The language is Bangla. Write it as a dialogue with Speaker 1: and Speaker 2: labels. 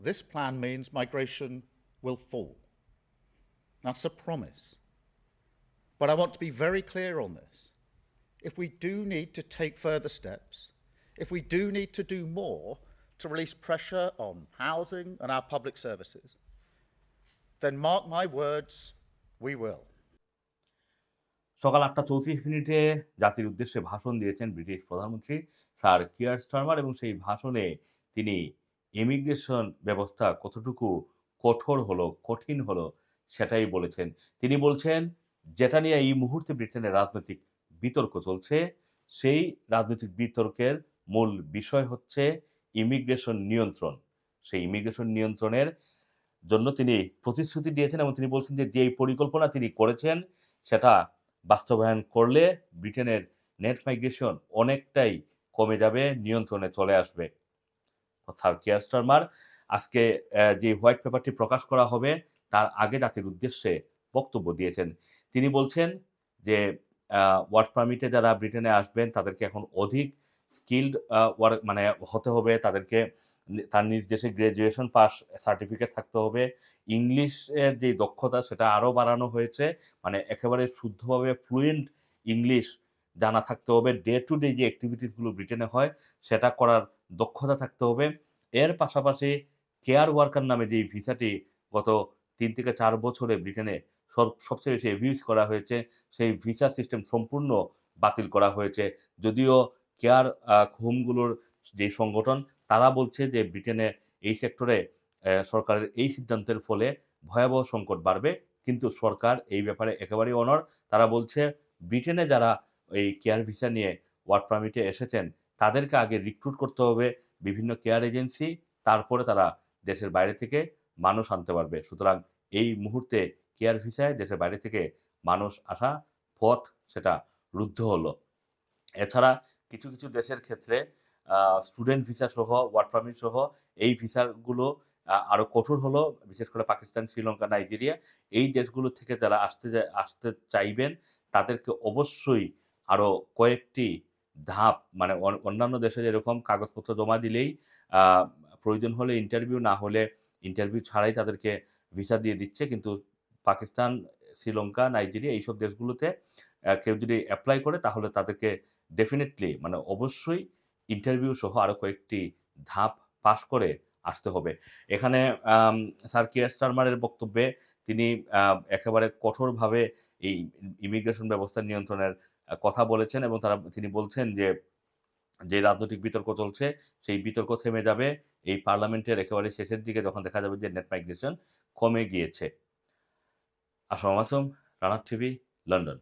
Speaker 1: this plan means migration will fall. That's a promise. But I want to be very clear on this. If we do need to take further steps, if we do need to do more to release pressure on housing and our public services, then mark my words, we will.
Speaker 2: সকাল আটটা চৌত্রিশ মিনিটে জাতির উদ্দেশ্যে ভাষণ দিয়েছেন ব্রিটিশ প্রধানমন্ত্রী স্যার কিয়ার স্টারমার এবং সেই ভাষণে তিনি ইমিগ্রেশন ব্যবস্থা কতটুকু কঠোর হলো, কঠিন হলো সেটাই বলেছেন। তিনি বলছেন, যেটা নিয়ে এই মুহূর্তে ব্রিটেনের রাজনৈতিক বিতর্ক চলছে, সেই রাজনৈতিক বিতর্কের মূল বিষয় হচ্ছে ইমিগ্রেশন নিয়ন্ত্রণ। সেই ইমিগ্রেশন নিয়ন্ত্রণের জন্য তিনি প্রতিশ্রুতি দিয়েছেন এবং তিনি বলছেন যে যেই পরিকল্পনা তিনি করেছেন, সেটা বাস্তবায়ন করলে ব্রিটেনের নেট মাইগ্রেশন অনেকটাই কমে যাবে, নিয়ন্ত্রণে চলে আসবে। Sir Keir Starmer. আজকে যে হোয়াইট পেপারটি প্রকাশ করা হবে, তার আগে জাতির উদ্দেশ্যে বক্তব্য দিয়েছেন। তিনি বলছেন যে ওয়ার্ক পারমিটে যারা ব্রিটেনে আসবেন, তাদেরকে এখন অধিক স্কিল্ড ওয়ার্ক মানে হতে হবে। তাদেরকে তার নিজ দেশে গ্রাজুয়েশন পাস সার্টিফিকেট থাকতে হবে। ইংলিশের যে দক্ষতা, সেটা আরও বাড়ানো হয়েছে। মানে একেবারে শুদ্ধভাবে ফ্লুয়েন্ট ইংলিশ জানা থাকতে হবে। ডে টু ডে যে অ্যাক্টিভিটিসগুলো ব্রিটেনে হয়, সেটা করার দক্ষতা থাকতে হবে। এর পাশাপাশি কেয়ার ওয়ার্কার নামে যে ভিসাটি গত তিন থেকে চার বছরে ব্রিটেনে সব- সবচেয়ে বেশি অ্যাবিউজ করা হয়েছে, সেই ভিসা সিস্টেম সম্পূর্ণ বাতিল করা হয়েছে। যদিও কেয়ার হোমগুলোর যে সংগঠন, তারা বলছে যে ব্রিটেনে এই সেক্টরে সরকারের এই সিদ্ধান্তের ফলে ভয়াবহ সংকট বাড়বে। কিন্তু সরকার এই ব্যাপারে একেবারেই অনর তারা বলছে, ব্রিটেনে যারা এই কেয়ার ভিসা নিয়ে ওয়ার্ক পারমিটে এসেছেন। তাদেরকে আগে রিক্রুট করতে হবে বিভিন্ন কেয়ার এজেন্সি, তারপরে তারা দেশের বাইরে থেকে মানুষ আনতে পারবে। সুতরাং এই মুহূর্তে কেয়ার ভিসায় দেশের বাইরে থেকে মানুষ আসা পথ সেটা রুদ্ধ হলো। এছাড়া কিছু কিছু দেশের ক্ষেত্রে স্টুডেন্ট ভিসা সহ ওয়ার্ক পারমিট সহ এই ভিসাগুলো আরও কঠোর হলো। বিশেষ করে পাকিস্তান, শ্রীলঙ্কা, নাইজেরিয়া। এই দেশগুলো থেকে যারা আসতে আসতে চাইবেন, তাদেরকে অবশ্যই আরও কয়েকটি ধাপ মানে অন্যান্য দেশে যেরকম কাগজপত্র জমা দিলেই প্রয়োজন হলে ইন্টারভিউ না হলে ইন্টারভিউ ছাড়াই তাদেরকে ভিসা দিয়ে দিচ্ছে। কিন্তু পাকিস্তান, শ্রীলঙ্কা, নাইজেরিয়া এইসব দেশগুলোতে কেউ যদি অ্যাপ্লাই করে তাহলে তাদেরকে ডেফিনেটলি মানে অবশ্যই ইন্টারভিউ সহ আরও কয়েকটি ধাপ পাশ করে আসতে হবে। এখানে স্যার কিয়ার স্টারমারের বক্তব্যে তিনি একেবারে কঠোরভাবে এই ইমিগ্রেশন ব্যবস্থা নিয়ন্ত্রণের কথা বলেছেন এবং তারা, তিনি বলছেন যে যে রাজনৈতিক বিতর্ক চলছে, সেই বিতর্ক থেমে যাবে। এই পার্লামেন্টের একেবারে শেষের দিকে যখন দেখা যাবে যে নেট মাইগ্রেশন কমে গিয়েছে। আসলাম আসম রানার টিভি, লন্ডন।